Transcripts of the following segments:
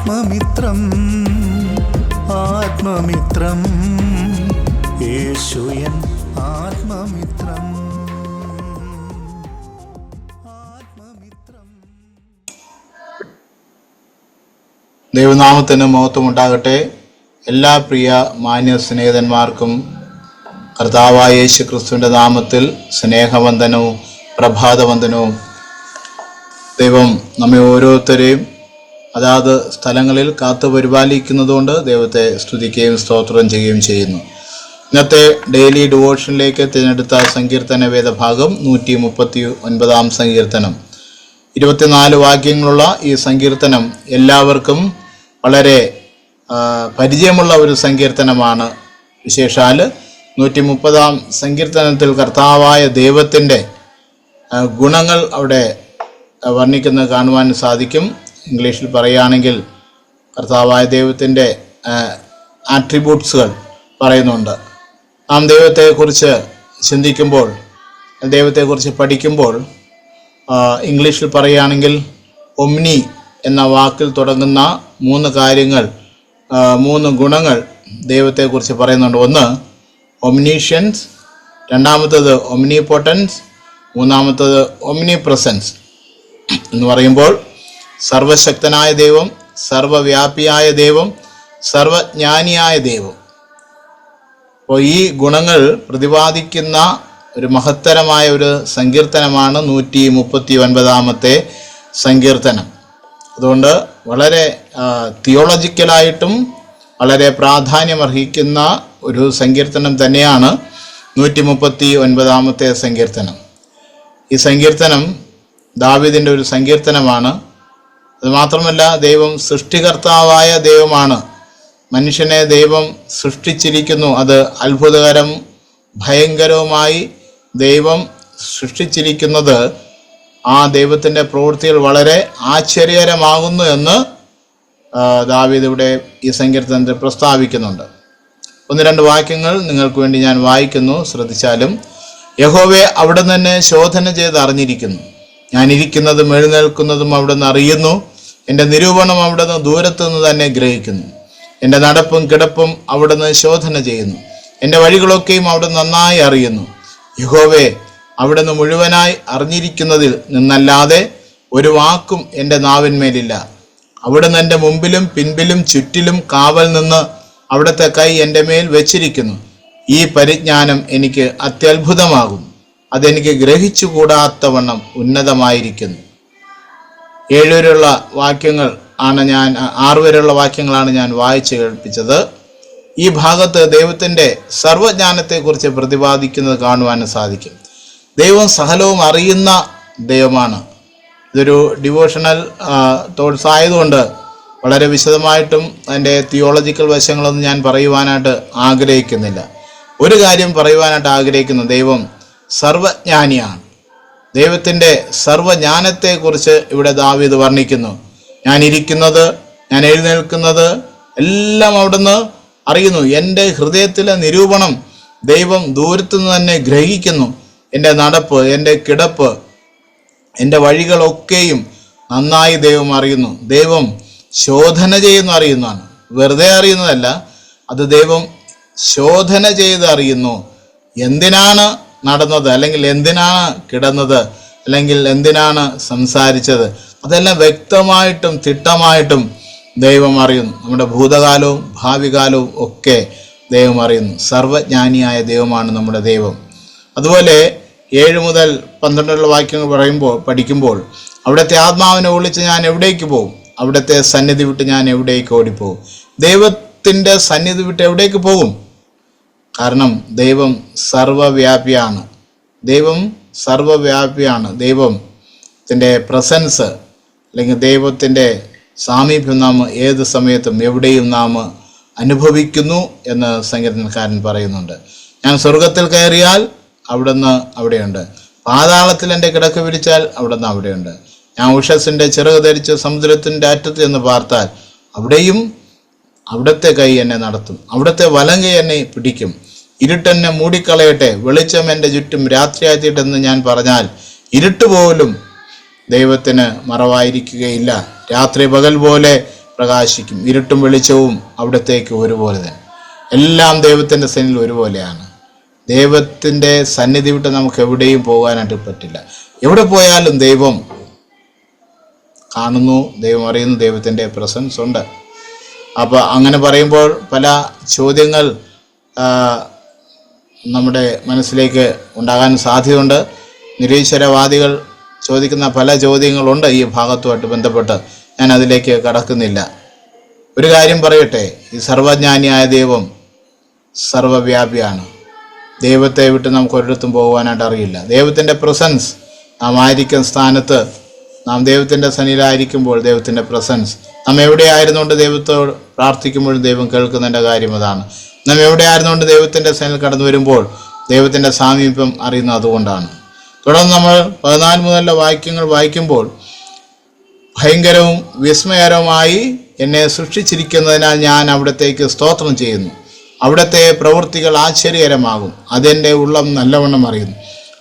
ആത്മമിത്രം ആത്മമിത്രം. യേശുയൻ ആത്മമിത്രം. ദൈവനാമത്തിന് മഹത്വമുണ്ടാകട്ടെ. എല്ലാ പ്രിയ മാന്യ സ്നേഹിതന്മാർക്കും കർത്താവായ യേശു ക്രിസ്തുവിന്റെ നാമത്തിൽ സ്നേഹവന്ദനവും പ്രഭാതവന്ദനവും. ദൈവം നമ്മെ ഓരോരുത്തരെയും അതാത് സ്ഥലങ്ങളിൽ കാത്തു പരിപാലിക്കുന്നതുകൊണ്ട് ദൈവത്തെ സ്തുതിക്കുകയും സ്തോത്രം ചെയ്യുകയും ചെയ്യുന്നു. ഇന്നത്തെ ഡെയിലി ഡിവോഷനിലേക്ക് തിരഞ്ഞെടുത്ത സങ്കീർത്തന വേദഭാഗം നൂറ്റി മുപ്പത്തി ഒൻപതാം സങ്കീർത്തനം. ഇരുപത്തിനാല് വാക്യങ്ങളുള്ള ഈ സങ്കീർത്തനം എല്ലാവർക്കും വളരെ പരിചയമുള്ള ഒരു സങ്കീർത്തനമാണ്. വിശേഷാൽ നൂറ്റി മുപ്പതാം സങ്കീർത്തനത്തിൽ കർത്താവായ ദൈവത്തിന്റെ ഗുണങ്ങൾ അവിടെ വർണിക്കുന്നത് കാണുവാൻ സാധിക്കും. ഇംഗ്ലീഷിൽ പറയുകയാണെങ്കിൽ കർത്താവായ ദൈവത്തിന്റെ ആട്രിബ്യൂട്ട്സുകൾ പറയുന്നുണ്ട്. നാം ദൈവത്തെക്കുറിച്ച് ചിന്തിക്കുമ്പോൾ ദൈവത്തെക്കുറിച്ച് പഠിക്കുമ്പോൾ ഇംഗ്ലീഷിൽ പറയുകയാണെങ്കിൽ ഒമ്നി എന്ന വാക്കിൽ തുടങ്ങുന്ന മൂന്ന് കാര്യങ്ങൾ മൂന്ന് ഗുണങ്ങൾ ദൈവത്തെക്കുറിച്ച് പറയുന്നുണ്ട്. ഒന്ന് ഒമ്നീഷ്യൻസ് രണ്ടാമത്തത് ഒമ്നി പൊട്ടൻസ് മൂന്നാമത്തത് ഒമ്നി പ്രസൻസ് എന്ന് പറയുമ്പോൾ സർവശക്തനായ ദൈവം സർവവ്യാപിയായ ദൈവം സർവജ്ഞാനിയായ ദൈവം. അപ്പോൾ ഈ ഗുണങ്ങൾ പ്രതിപാദിക്കുന്ന ഒരു മഹത്തരമായ ഒരു സങ്കീർത്തനമാണ് നൂറ്റി മുപ്പത്തി ഒൻപതാമത്തെ സങ്കീർത്തനം. അതുകൊണ്ട് വളരെ തിയോളജിക്കലായിട്ടും വളരെ പ്രാധാന്യമർഹിക്കുന്ന ഒരു സങ്കീർത്തനം തന്നെയാണ് നൂറ്റി മുപ്പത്തി ഒൻപതാമത്തെ സങ്കീർത്തനം. ഈ സങ്കീർത്തനം ദാവിദിന്റെ ഒരു സങ്കീർത്തനമാണ്. അത് മാത്രമല്ല ദൈവം സൃഷ്ടികർത്താവായ ദൈവമാണ്. മനുഷ്യനെ ദൈവം സൃഷ്ടിച്ചിരിക്കുന്നു. അത് അത്ഭുതകരം ഭയങ്കരവുമായി ദൈവം സൃഷ്ടിച്ചിരിക്കുന്നത് ആ ദൈവത്തിന്റെ പ്രവൃത്തികൾ വളരെ ആശ്ചര്യകരമാകുന്നു എന്ന് ദാവീദ് ഇവിടെ ഈ സങ്കീർത്തനത്തിൽ പ്രസ്താവിക്കുന്നുണ്ട്. ഒന്ന് രണ്ട് വാക്യങ്ങൾ നിങ്ങൾക്ക് വേണ്ടി ഞാൻ വായിക്കുന്നു. ശ്രദ്ധിച്ചാലും യഹോവെ അവിടെ തന്നെ ശോധന ചെയ്ത് അറിഞ്ഞിരിക്കുന്നു. ഞാൻ ഇരിക്കുന്നതും എഴുന്നേൽക്കുന്നതും അവിടെ നിന്ന് അറിയുന്നു. എന്റെ നിരൂപണം അവിടെ നിന്ന് ദൂരത്തു നിന്ന് തന്നെ ഗ്രഹിക്കുന്നു. എന്റെ നടപ്പും കിടപ്പും അവിടെ നിന്ന് ശോധന ചെയ്യുന്നു. എന്റെ വഴികളൊക്കെയും അവിടെ നന്നായി അറിയുന്നു. യഹോവേ അവിടെ നിന്ന് മുഴുവനായി അറിഞ്ഞിരിക്കുന്നതിൽ നിന്നല്ലാതെ ഒരു വാക്കും എന്റെ നാവിന്മേലില്ല. അവിടുന്ന് എന്റെ മുമ്പിലും പിൻപിലും ചുറ്റിലും കാവൽ നിന്ന് അവിടുത്തെ കൈ എന്റെ മേൽ വെച്ചിരിക്കുന്നു. ഈ പരിജ്ഞാനം എനിക്ക് അത്യത്ഭുതമാകും അതെനിക്ക് ഗ്രഹിച്ചുകൂടാത്തവണ്ണം ഉന്നതമായിരിക്കുന്നു. ഏഴുവരെയുള്ള വാക്യങ്ങൾ ആണ് ഞാൻ ആറ് വരെയുള്ള വാക്യങ്ങളാണ് ഞാൻ വായിച്ചു കേൾപ്പിച്ചത്. ഈ ഭാഗത്ത് ദൈവത്തിന്റെ സർവജ്ഞാനത്തെക്കുറിച്ച് പ്രതിപാദിക്കുന്നത് കാണുവാനും സാധിക്കും. ദൈവം സകലവും അറിയുന്ന ദൈവമാണ്. ഇതൊരു ഡിവോഷണൽ തോട്ട്സ് ആയതുകൊണ്ട് വളരെ വിശദമായിട്ടും അതിന്റെ തിയോളജിക്കൽ വശങ്ങളൊന്നും ഞാൻ പറയുവാനായിട്ട് ആഗ്രഹിക്കുന്നില്ല. ഒരു കാര്യം പറയുവാനായിട്ട് ആഗ്രഹിക്കുന്നു. ദൈവം സർവജ്ഞാനിയാണ്. ദൈവത്തിന്റെ സർവജ്ഞാനത്തെക്കുറിച്ച് ഇവിടെ ദാവീദ് വർണിക്കുന്നു. ഞാൻ ഇരിക്കുന്നത് ഞാൻ എഴുന്നേൽക്കുന്നത് എല്ലാം അവിടുന്ന് അറിയുന്നു. എന്റെ ഹൃദയത്തിലെ നിരൂപണം ദൈവം ദൂരത്തു നിന്ന് തന്നെ ഗ്രഹിക്കുന്നു. എന്റെ നടപ്പ് എന്റെ കിടപ്പ് എന്റെ വഴികളൊക്കെയും നന്നായി ദൈവം അറിയുന്നു. ദൈവം ശോധന ചെയ്യുന്നു അറിയുന്നതാണ്. വെറുതെ അറിയുന്നതല്ല അത് ദൈവം ശോധന ചെയ്ത് അറിയുന്നു. എന്തിനാണ് നടന്നത് അല്ലെങ്കിൽ എന്തിനാണ് കിടന്നത് അല്ലെങ്കിൽ എന്തിനാണ് സംസാരിച്ചത് അതെല്ലാം വ്യക്തമായിട്ടും തിട്ടമായിട്ടും ദൈവം അറിയുന്നു. നമ്മുടെ ഭൂതകാലവും ഭാവികാലവും ഒക്കെ ദൈവം അറിയുന്നു. സർവജ്ഞാനിയായ ദൈവമാണ് നമ്മുടെ ദൈവം. അതുപോലെ ഏഴ് മുതൽ പന്ത്രണ്ടുള്ള വാക്യങ്ങൾ പറയുമ്പോൾ പഠിക്കുമ്പോൾ അവിടുത്തെ ആത്മാവിനെ ഒളിച്ച് ഞാൻ എവിടേക്ക് പോകും? അവിടുത്തെ സന്നിധി വിട്ട് ഞാൻ എവിടേക്ക് ഓടിപ്പോകും? ദൈവത്തിന്റെ സന്നിധി വിട്ട് എവിടേക്ക് പോകും? കാരണം ദൈവം സർവവ്യാപിയാണ്. ദൈവം സർവവ്യാപിയാണ്. ദൈവത്തിന്റെ പ്രസൻസ് അല്ലെങ്കിൽ ദൈവത്തിന്റെ സാമീപ്യം നാം ഏത് സമയത്തും എവിടെയും നാം അനുഭവിക്കുന്നു എന്ന് സംഗീതക്കാരൻ പറയുന്നുണ്ട്. ഞാൻ സ്വർഗത്തിൽ കയറിയാൽ അവിടുന്ന് അവിടെയുണ്ട്. പാതാളത്തിൽ എന്റെ കിടക്ക് വിരിച്ചാൽ അവിടുന്ന് അവിടെയുണ്ട്. ഞാൻ ഉഷസിന്റെ ചിറക് ധരിച്ച് സമുദ്രത്തിന്റെ അറ്റത്ത് എന്ന് പാർത്താൽ അവിടെയും അവിടുത്തെ കൈ എന്നെ നടത്തും. അവിടുത്തെ വലം കൈ എന്നെ പിടിക്കും. ഇരുട്ടെന്നെ മൂടിക്കളയട്ടെ. വെളിച്ചം എന്റെ ചുറ്റും രാത്രിയായിട്ടെന്ന് ഞാൻ പറഞ്ഞാൽ ഇരുട്ട് പോലും ദൈവത്തിന് മറവായിരിക്കുകയില്ല. രാത്രി പകൽ പോലെ പ്രകാശിക്കും. ഇരുട്ടും വെളിച്ചവും അവിടത്തേക്ക് ഒരുപോലെ തന്നെ. എല്ലാം ദൈവത്തിന്റെ സന്നിധിയിൽ ഒരുപോലെയാണ്. ദൈവത്തിന്റെ സന്നിധി വിട്ട് നമുക്ക് എവിടെയും പോകാനായിട്ട് പറ്റില്ല. എവിടെ പോയാലും ദൈവം കാണുന്നു ദൈവം അറിയുന്നു ദൈവത്തിന്റെ പ്രസൻസ് ഉണ്ട്. അപ്പോൾ അങ്ങനെ പറയുമ്പോൾ പല ചോദ്യങ്ങൾ നമ്മുടെ മനസ്സിലേക്ക് ഉണ്ടാകാൻ സാധ്യതയുണ്ട്. നിരീശ്വരവാദികൾ ചോദിക്കുന്ന പല ചോദ്യങ്ങളുണ്ട് ഈ ഭാഗത്തുമായിട്ട് ബന്ധപ്പെട്ട്. ഞാൻ അതിലേക്ക് കടക്കുന്നില്ല. ഒരു കാര്യം പറയട്ടെ ഈ സർവജ്ഞാനിയായ ദൈവം സർവവ്യാപിയാണ്. ദൈവത്തെ വിട്ട് നമുക്ക് ഒരിടത്തും പോകുവാനായിട്ട് അറിയില്ല. ദൈവത്തിന്റെ പ്രസൻസ് നാം ആയിരിക്കുന്ന സ്ഥാനത്ത് നാം ദൈവത്തിന്റെ സന്നിധിയിലായിരിക്കുമ്പോൾ ദൈവത്തിന്റെ പ്രസൻസ്. നാം എവിടെ ആയിരുന്നുകൊണ്ട് ദൈവത്തോട് പ്രാർത്ഥിക്കുമ്പോഴും ദൈവം കേൾക്കുന്നതിന്റെ കാര്യം അതാണ്. നാം എവിടെ ആയിരുന്നുകൊണ്ട് ദൈവത്തിന്റെ സന്നിധിയിൽ കടന്നു വരുമ്പോൾ ദൈവത്തിന്റെ സാമീപ്യം അറിയുന്നത് അതുകൊണ്ടാണ്. തുടർന്ന് നമ്മൾ പതിനാല് മുതലുള്ള വാക്യങ്ങൾ വായിക്കുമ്പോൾ ഭയങ്കരവും വിസ്മയകരവുമായി എന്നെ സൃഷ്ടിച്ചിരിക്കുന്നതിനാൽ ഞാൻ അവിടത്തേക്ക് സ്തോത്രം ചെയ്യുന്നു. അവിടുത്തെ പ്രവൃത്തികൾ ആശ്ചര്യകരമാകും. അതെന്റെ ഉള്ളം നല്ലവണ്ണം അറിയുന്നു.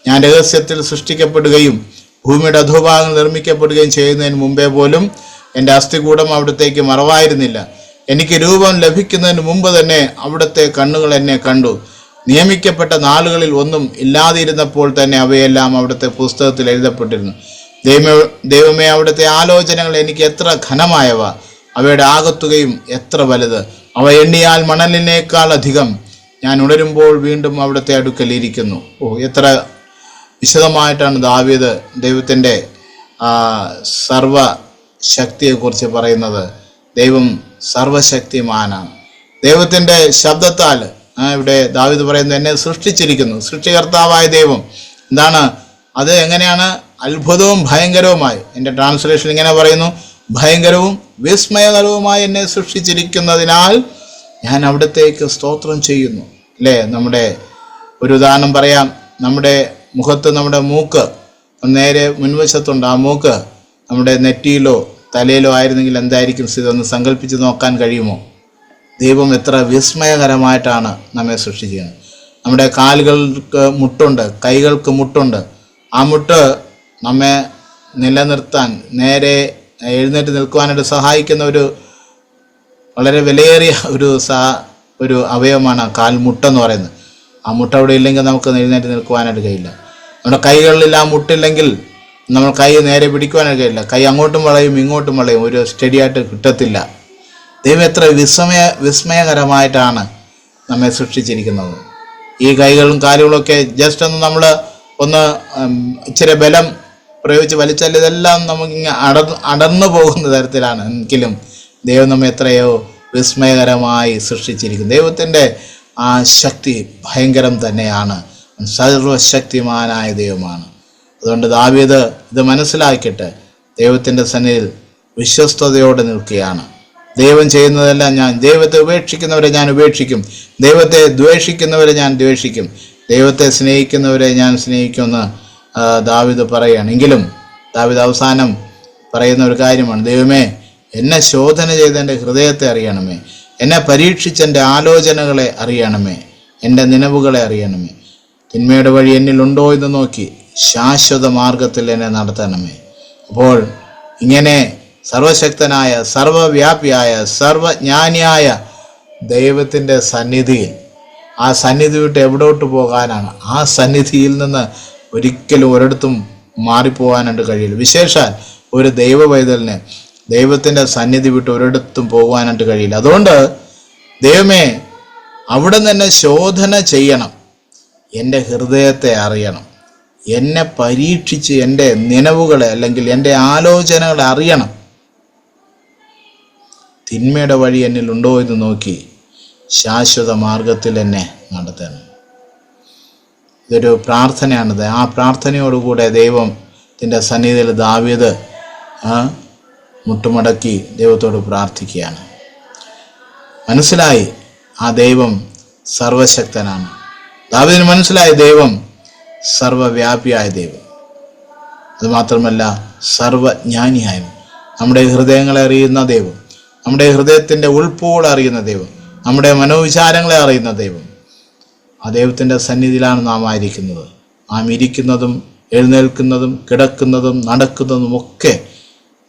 ഞാൻ രഹസ്യത്തിൽ സൃഷ്ടിക്കപ്പെടുകയും ഭൂമിയുടെ അധോഭാഗങ്ങൾ നിർമ്മിക്കപ്പെടുകയും ചെയ്യുന്നതിന് മുമ്പേ പോലും എന്റെ അസ്ഥികൂടം അവിടത്തേക്ക് മറവായിരുന്നില്ല. എനിക്ക് രൂപം ലഭിക്കുന്നതിന് മുമ്പ് തന്നെ അവിടുത്തെ കണ്ണുകൾ എന്നെ കണ്ടു. നിയമിക്കപ്പെട്ട നാളുകളിൽ ഒന്നും ഇല്ലാതിരുന്നപ്പോൾ തന്നെ അവയെല്ലാം അവിടുത്തെ പുസ്തകത്തിൽ എഴുതപ്പെട്ടിരുന്നു. ദൈവമേ ദൈവമേ അവിടുത്തെ ആലോചനകൾ എനിക്ക് എത്ര ഘനമായവ. അവയുടെ ആകത്തുകയും എത്ര വലുത്. അവ എണ്ണിയാൽ മണലിനേക്കാൾ അധികം. ഞാൻ ഉണരുമ്പോൾ വീണ്ടും അവിടുത്തെ അടുക്കൽ ഇരിക്കുന്നു. ഓ എത്ര വിശദമായിട്ടാണ് ദാവീദ് ദൈവത്തിന്റെ സർവ ശക്തിയെക്കുറിച്ച് പറയുന്നത്. ദൈവം സർവശക്തിമാനാണ് ദൈവത്തിന്റെ ശബ്ദത്താൽ ഇവിടെ ദാവീദ് പറയുന്നത് എന്നെ സൃഷ്ടിച്ചിരിക്കുന്നു. സൃഷ്ടികർത്താവായ ദൈവം. എന്താണ്? അത് എങ്ങനെയാണ്? അത്ഭുതവും ഭയങ്കരവുമായി. എന്റെ ട്രാൻസ്ലേഷൻ ഇങ്ങനെ പറയുന്നു. ഭയങ്കരവും വിസ്മയകരവുമായി എന്നെ സൃഷ്ടിച്ചിരിക്കുന്നതിനാൽ ഞാൻ അവിടത്തേക്ക് സ്തോത്രം ചെയ്യുന്നു. അല്ലേ? നമ്മുടെ ഒരു ഉദാഹരണം പറയാം. നമ്മുടെ മുഖത്ത് നമ്മുടെ മൂക്ക് നേരെ മുൻവശത്തുണ്ട്. ആ മൂക്ക് നമ്മുടെ നെറ്റിയിലോ തലയിലോ ആയിരുന്നെങ്കിൽ എന്തായിരിക്കും സ്ഥിതി? ഒന്ന് സങ്കല്പിച്ച് നോക്കാൻ കഴിയുമോ? ദൈവം എത്ര വിസ്മയകരമായിട്ടാണ് നമ്മെ സൃഷ്ടിക്കുന്നത് നമ്മുടെ കാലുകൾക്ക് മുട്ടുണ്ട് കൈകൾക്ക് മുട്ടുണ്ട്. ആ മുട്ട് നമ്മെ നിലനിർത്താൻ നേരെ എഴുന്നേറ്റ് നിൽക്കുവാനായിട്ട് സഹായിക്കുന്ന ഒരു വളരെ വിലയേറിയ ഒരു സ ഒരു അവയവമാണ് കാൽമുട്ടെന്ന് പറയുന്നത്. ആ മുട്ട അവിടെ ഇല്ലെങ്കിൽ നമുക്ക് എഴുന്നേറ്റ് നിൽക്കുവാനായിട്ട് കഴിയില്ല. നമ്മുടെ കൈകളിൽ ആ മുട്ടില്ലെങ്കിൽ നമ്മൾ കൈ നേരെ പിടിക്കുവാനായിട്ട് കഴിയില്ല. കൈ അങ്ങോട്ടും വളയും ഇങ്ങോട്ടും വളയും. ഒരു സ്റ്റഡി ആയിട്ട് കിട്ടത്തില്ല. ദൈവം എത്ര വിസ്മയ വിസ്മയകരമായിട്ടാണ് നമ്മെ സൃഷ്ടിച്ചിരിക്കുന്നത്. ഈ കൈകളും കാലുകളൊക്കെ ജസ്റ്റ് ഒന്ന് നമ്മൾ ഒന്ന് ഇച്ചിരി ബലം പ്രയോഗിച്ച് വലിച്ചാൽ ഇതെല്ലാം നമുക്കിങ്ങനെ അട അടർന്നു പോകുന്ന തരത്തിലാണ്. എങ്കിലും ദൈവം നമ്മെ എത്രയോ വിസ്മയകരമായി സൃഷ്ടിച്ചിരിക്കുന്നു. ദൈവത്തിന്റെ ആ ശക്തി ഭയങ്കരം തന്നെയാണ്. സർവശക്തിമാനായ ദൈവമാണ്. അതുകൊണ്ട് ദാവീദ് ഇത് മനസ്സിലാക്കിയിട്ട് ദൈവത്തിന്റെ സന്നിധിയിൽ വിശ്വസ്തയോടെ നിൽക്കുകയാണ്. ദൈവം ചെയ്യുന്നതെല്ലാം ഞാൻ ദൈവത്തെ ഉപേക്ഷിക്കുന്നവരെ ഞാൻ ഉപേക്ഷിക്കും. ദൈവത്തെ ദ്വേഷിക്കുന്നവരെ ഞാൻ ദ്വേഷിക്കും. ദൈവത്തെ സ്നേഹിക്കുന്നവരെ ഞാൻ സ്നേഹിക്കുമെന്ന് ദാവിദ് പറയുകയാണ്. എങ്കിലും ദാവീദ് അവസാനം പറയുന്ന ഒരു കാര്യമാണ്. ദൈവമേ എന്നെ ശോധന ചെയ്ത് എന്റെ ഹൃദയത്തെ അറിയണമേ. എന്നെ പരീക്ഷിച്ച് എന്റെ ആലോചനകളെ അറിയണമേ എന്റെ നിലവുകളെ അറിയണമേ. തിന്മയുടെ വഴി എന്നിൽ ഉണ്ടോ എന്ന് നോക്കി ശാശ്വത മാർഗത്തിൽ എന്നെ നടത്തണമേ. അപ്പോൾ ഇങ്ങനെ സർവശക്തനായ സർവവ്യാപിയായ സർവജ്ഞാനിയായ ദൈവത്തിന്റെ സന്നിധിയിൽ ആ സന്നിധി വിട്ട് എവിടോട്ട് പോകാനാണ്? ആ സന്നിധിയിൽ നിന്ന് ഒരിക്കലും ഒരിടത്തും മാറിപ്പോകാനായിട്ട് കഴിയില്ല. വിശേഷാൽ ഒരു ദൈവ ദൈവത്തിന്റെ സന്നിധി വിട്ട് ഒരിടത്തും പോകാനായിട്ട് കഴിയില്ല. അതുകൊണ്ട് ദൈവമേ അവിടെ തന്നെ ശോധന ചെയ്യണം. എന്റെ ഹൃദയത്തെ അറിയണം. എന്നെ പരീക്ഷിച്ച് എന്റെ നിലവുകളെ അല്ലെങ്കിൽ എന്റെ ആലോചനകളെ അറിയണം. തിന്മയുടെ വഴി എന്നിൽ ഉണ്ടോ എന്ന് നോക്കി ശാശ്വത മാർഗത്തിൽ എന്നെ നടത്തണം. ഇതൊരു പ്രാർത്ഥനയാണിത്. ആ പ്രാർത്ഥനയോടുകൂടെ ദൈവത്തിന്റെ സന്നിധിയിൽ ആ, മുട്ടുമടക്കി ദൈവത്തോട് പ്രാർത്ഥിക്കുകയാണ്. മനസ്സിലായി ആ ദൈവം സർവശക്തനാണ്. ദാവിദിന് മനസ്സിലായ ദൈവം സർവവ്യാപിയായ ദൈവം. അതുമാത്രമല്ല സർവജ്ഞാനിയായും നമ്മുടെ ഹൃദയങ്ങളെ അറിയുന്ന ദൈവം നമ്മുടെ ഹൃദയത്തിന്റെ ഉൾപ്പോൾ അറിയുന്ന ദൈവം നമ്മുടെ മനോവിചാരങ്ങളെ അറിയുന്ന ദൈവം. ആ ദൈവത്തിന്റെ സന്നിധിയിലാണ് നാം ആയിരിക്കുന്നത്. നാം ഇരിക്കുന്നതും എഴുന്നേൽക്കുന്നതും കിടക്കുന്നതും നടക്കുന്നതും ഒക്കെ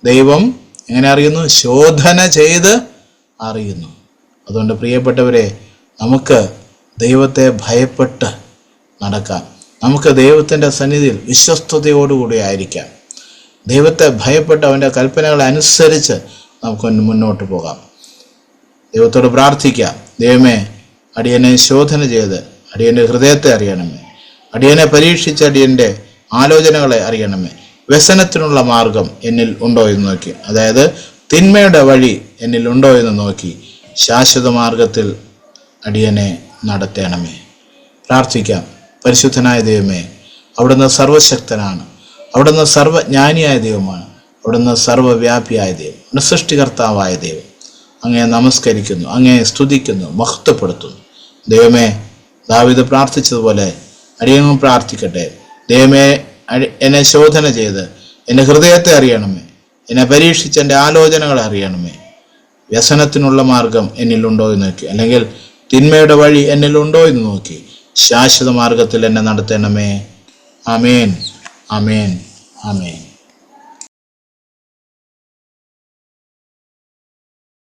ദൈവം എങ്ങനെ അറിയുന്നു? ശോധന ചെയ്ത് അറിയുന്നു. അതുകൊണ്ട് പ്രിയപ്പെട്ടവരെ നമുക്ക് ദൈവത്തെ ഭയപ്പെട്ട് നടക്കാം. നമുക്ക് ദൈവത്തിന്റെ സന്നിധിയിൽ വിശ്വസ്തയോടുകൂടി ആയിരിക്കാം. ദൈവത്തെ ഭയപ്പെട്ട് അവന്റെ കൽപ്പനകൾ അനുസരിച്ച് നമുക്ക് മുന്നോട്ട് പോകാം. ദൈവത്തോട് പ്രാർത്ഥിക്കാം. ദൈവമേ അടിയനെ ശോധന ചെയ്ത് അടിയന്റെ ഹൃദയത്തെ അറിയണമേ. അടിയനെ പരീക്ഷിച്ച് അടിയന്റെ ആലോചനകളെ അറിയണമേ. വ്യസനത്തിനുള്ള മാർഗം എന്നിൽ ഉണ്ടോ എന്ന് നോക്കി. അതായത് തിന്മയുടെ വഴി എന്നിൽ ഉണ്ടോ എന്ന് നോക്കി. ശാശ്വത മാർഗത്തിൽ അടിയനെ നടത്തണമേ. പ്രാർത്ഥിക്കാം. പരിശുദ്ധനായ ദൈവമേ അവിടുന്ന് സർവശക്തനാണ്. അവിടുന്ന് സർവജ്ഞാനിയായ ദൈവമാണ്. അവിടുന്ന് സർവവ്യാപിയായ ദൈവം. സൃഷ്ടികർത്താവായ ദൈവം. അങ്ങയെ നമസ്കരിക്കുന്നു. അങ്ങയെ സ്തുതിക്കുന്നു. മഹത്വപ്പെടുത്തുന്നു. ദൈവമേ ദാവിദ് പ്രാർത്ഥിച്ചതുപോലെ അടിയനും പ്രാർത്ഥിക്കട്ടെ. ദൈവമേ എന്നെ ശോധന ചെയ്ത് എന്റെ ഹൃദയത്തെ അറിയണമേ. എന്നെ പരീക്ഷിച്ച് എന്റെ ആലോചനകൾ അറിയണമേ. വ്യസനത്തിനുള്ള മാർഗം എന്നിലുണ്ടോ എന്ന് നോക്കി. അല്ലെങ്കിൽ തിന്മയുടെ വഴി എന്നിലുണ്ടോ എന്ന് നോക്കി. ശാശ്വത മാർഗത്തിൽ എന്നെ നടത്തണമേ. അമേൻ അമേൻ അമേൻ